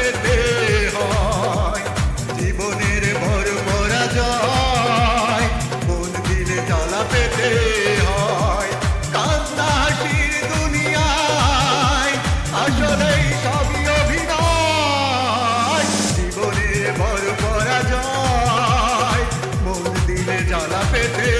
পেতে হয়। জীবনের ভর কোন দিনে জ্বালা পেতে হয়। দুনিয়ায়, আসলেই সবই অভিনয়। জীবনের ভর ভরা জ্বালা পেতে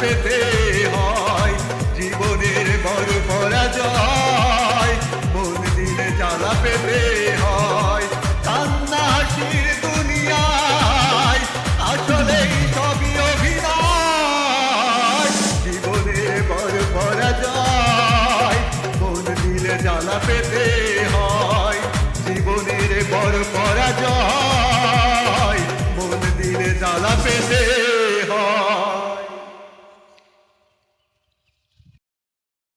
পেতে হয়। জীবনের বড় পরাজয়, মন জ্বালা পেতে হয়। কান্না দুনিয়ায়, আসলেই সবই অভিনয়। জীবনের বড় পরাজয়, মন জ্বালা পেতে হয়। জীবনের বড় পরাজয়, মন জ্বালা পেতে